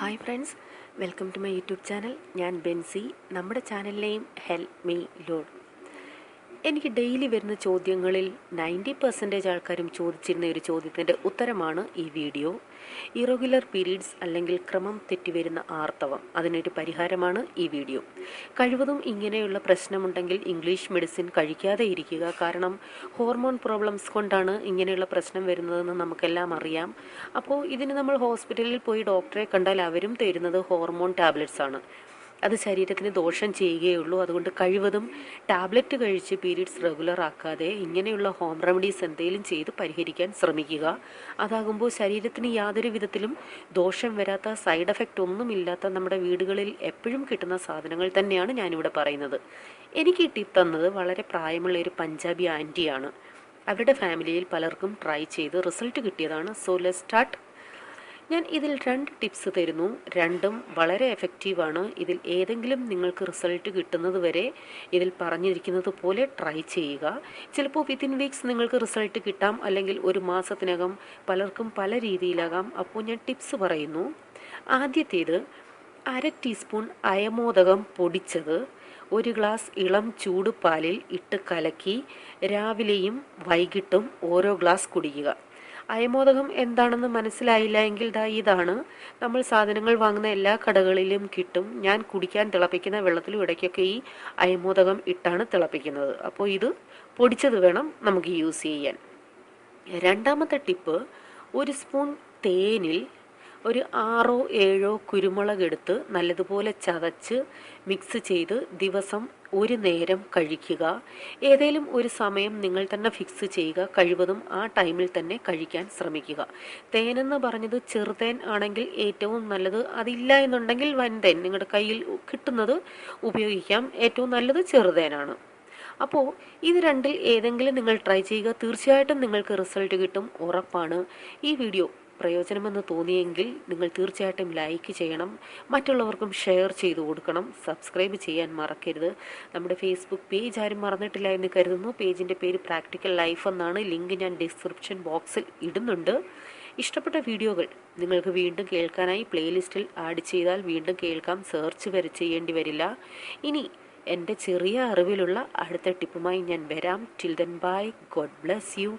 Hi friends welcome to my YouTube channel. ഞാൻ ബെൻസി. നമ്മുടെ ചാനലിലെയും ഹെൽപ് മീ ലോഡ്. എനിക്ക് ഡെയിലി വരുന്ന ചോദ്യങ്ങളിൽ നയന്റി പെർസെന്റേജ് ആൾക്കാരും ചോദിച്ചിരുന്ന ഒരു ചോദ്യത്തിന്റെ ഉത്തരമാണ് ഈ വീഡിയോ ഇറഗുലർ പീരീഡ്സ് അല്ലെങ്കിൽ ക്രമം തെറ്റി വരുന്ന ആർത്തവം. അതിനൊരു പരിഹാരമാണ് ഈ വീഡിയോ കഴിവതും ഇങ്ങനെയുള്ള പ്രശ്നമുണ്ടെങ്കിൽ ഇംഗ്ലീഷ് മെഡിസിൻ കഴിക്കാതെ ഇരിക്കുക. കാരണം ഹോർമോൺ പ്രോബ്ലംസ് കൊണ്ടാണ് ഇങ്ങനെയുള്ള പ്രശ്നം വരുന്നതെന്ന് നമുക്കെല്ലാം അറിയാം. അപ്പോൾ ഇതിന് നമ്മൾ ഹോസ്പിറ്റലിൽ പോയി ഡോക്ടറെ കണ്ടാൽ അവരും തരുന്നത് ഹോർമോൺ ടാബ്ലറ്റ്സ് ആണ്. അത് ശരീരത്തിന് ദോഷം ചെയ്യുകയുള്ളൂ. അതുകൊണ്ട് കഴിവതും ടാബ്ലറ്റ് കഴിച്ച് പീരീഡ്സ് റെഗുലർ ആക്കാതെ ഇങ്ങനെയുള്ള ഹോം റെമഡീസ് എന്തെങ്കിലും ചെയ്ത് പരിഹരിക്കാൻ ശ്രമിക്കുക. അതാകുമ്പോൾ ശരീരത്തിന് യാതൊരു വിധത്തിലും ദോഷം വരാത്ത സൈഡ് എഫക്റ്റ് ഒന്നുമില്ലാത്ത നമ്മുടെ വീടുകളിൽ എപ്പോഴും കിട്ടുന്ന സാധനങ്ങൾ തന്നെയാണ് ഞാനിവിടെ പറയുന്നത്. എനിക്ക് ഈ തന്നത് വളരെ പ്രായമുള്ള ഒരു പഞ്ചാബി ആന്റിയാണ്. അവരുടെ ഫാമിലിയിൽ പലർക്കും ട്രൈ ചെയ്ത് റിസൾട്ട് കിട്ടിയതാണ്. സോ ലെ സ്റ്റാർട്ട് ഞാൻ ഇതിൽ രണ്ട് ടിപ്സ് തരുന്നു. രണ്ടും വളരെ എഫക്റ്റീവാണ് ഇതിൽ ഏതെങ്കിലും നിങ്ങൾക്ക് റിസൾട്ട് കിട്ടുന്നത് വരെ ഇതിൽ പറഞ്ഞിരിക്കുന്നത് പോലെ ട്രൈ ചെയ്യുക. ചിലപ്പോൾ വിത്തിൻ വീക്സ് നിങ്ങൾക്ക് റിസൾട്ട് കിട്ടാം. അല്ലെങ്കിൽ ഒരു മാസത്തിനകം പലർക്കും പല രീതിയിലാകാം. അപ്പോൾ ഞാൻ ടിപ്സ് പറയുന്നു. ആദ്യത്തേത് അര ടീസ്പൂൺ അയമോദകം പൊടിച്ചത്. ഒരു ഗ്ലാസ് ഇളം ചൂട് പാലിൽ ഇട്ട് കലക്കി. രാവിലെയും വൈകിട്ടും ഓരോ ഗ്ലാസ് കുടിക്കുക. അയമോദകം എന്താണെന്ന് മനസ്സിലായില്ല എങ്കിൽ ദാ ഇതാണ്. നമ്മൾ സാധനങ്ങൾ വാങ്ങുന്ന എല്ലാ കടകളിലും കിട്ടും. ഞാൻ കുടിക്കാൻ തിളപ്പിക്കുന്ന വെള്ളത്തിലും ഇടയ്ക്കൊക്കെ ഈ അയമോദകം ഇട്ടാണ് തിളപ്പിക്കുന്നത്. അപ്പോൾ ഇത് പൊടിച്ചത് വേണം നമുക്ക് യൂസ് ചെയ്യാൻ. രണ്ടാമത്തെ ടിപ്പ് ഒരു സ്പൂൺ തേനിൽ ഒരു ആറോ ഏഴോ കുരുമുളക് എടുത്ത് നല്ലതുപോലെ ചതച്ച് മിക്സ് ചെയ്ത് ദിവസം ഒരു നേരം കഴിക്കുക. ഏതെങ്കിലും ഒരു സമയം നിങ്ങൾ തന്നെ ഫിക്സ് ചെയ്യുക. കഴിവതും ആ ടൈമിൽ തന്നെ കഴിക്കാൻ ശ്രമിക്കുക. തേനെന്ന് പറഞ്ഞത് ചെറുതേൻ ആണെങ്കിൽ ഏറ്റവും നല്ലത് അതില്ല എന്നുണ്ടെങ്കിൽ വൻതേൻ നിങ്ങളുടെ കയ്യിൽ കിട്ടുന്നത് ഉപയോഗിക്കാം. ഏറ്റവും നല്ലത് ചെറുതേനാണ് അപ്പോൾ ഇത് രണ്ടിൽ ഏതെങ്കിലും നിങ്ങൾ ട്രൈ ചെയ്യുക. തീർച്ചയായിട്ടും നിങ്ങൾക്ക് റിസൾട്ട് കിട്ടും. ഉറപ്പാണ്. ഈ വീഡിയോ പ്രയോജനമെന്ന് തോന്നിയെങ്കിൽ നിങ്ങൾ തീർച്ചയായിട്ടും ലൈക്ക് ചെയ്യണം. മറ്റുള്ളവർക്കും ഷെയർ ചെയ്തു കൊടുക്കണം. സബ്സ്ക്രൈബ് ചെയ്യാൻ മറക്കരുത്. നമ്മുടെ ഫേസ്ബുക്ക് പേജ് ആരും മറന്നിട്ടില്ല എന്ന് കരുതുന്നു. പേജിന്റെ പേര് പ്രാക്ടിക്കൽ ലൈഫ് എന്നാണ്. ലിങ്ക് ഞാൻ ഡിസ്ക്രിപ്ഷൻ ബോക്സിൽ ഇടുന്നുണ്ട്. ഇഷ്ടപ്പെട്ട വീഡിയോകൾ നിങ്ങൾക്ക് വീണ്ടും കേൾക്കാനായി പ്ലേലിസ്റ്റിൽ ആഡ് ചെയ്താൽ വീണ്ടും കേൾക്കാം. സെർച്ച് വരെ ചെയ്യേണ്ടി വരില്ല. ഇനി എന്റെ ചെറിയ അറിവിലുള്ള അടുത്ത ടിപ്പുമായി ഞാൻ വരാം. Till then bye God bless you